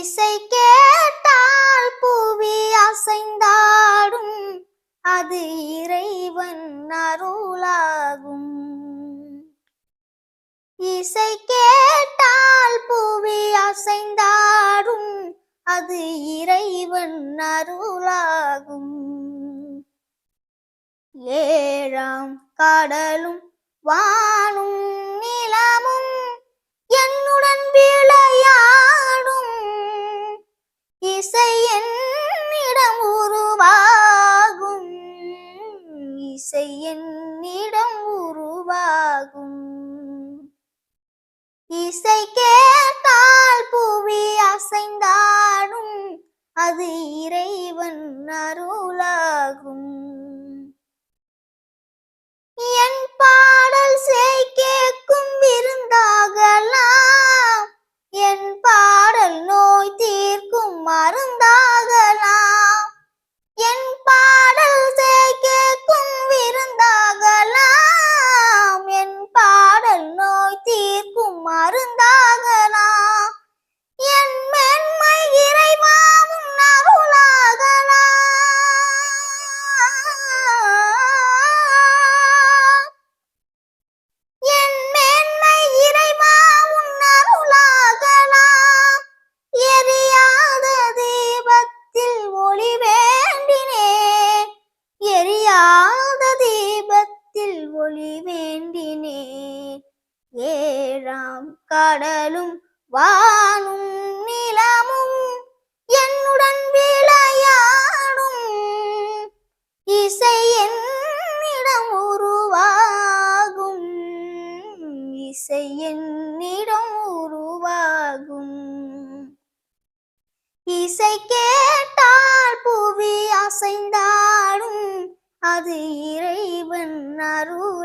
இசை கேட்டால் புவி அசைந்தாடும். அது இறைவன் அருளாகும். இசை கேட்டால் புவி அசைந்தாடும். அது இறைவன் அருளாகும். ஏழாம் கடலும் வா இசை உருவாகும். இசை கேட்டால் புவி அசைந்தாடும் அது இறை ஒளி வேண்டினேன் ஏழாம் கடலும் வானும் நிலமும் என்னுடன் விளையாடும். இசை என்னிடம் உருவாகும். இசை என்னிடம் உருவாகும். இசை கேட்டால் புவி அசைந்தாடும். அது இறைவன் அருள்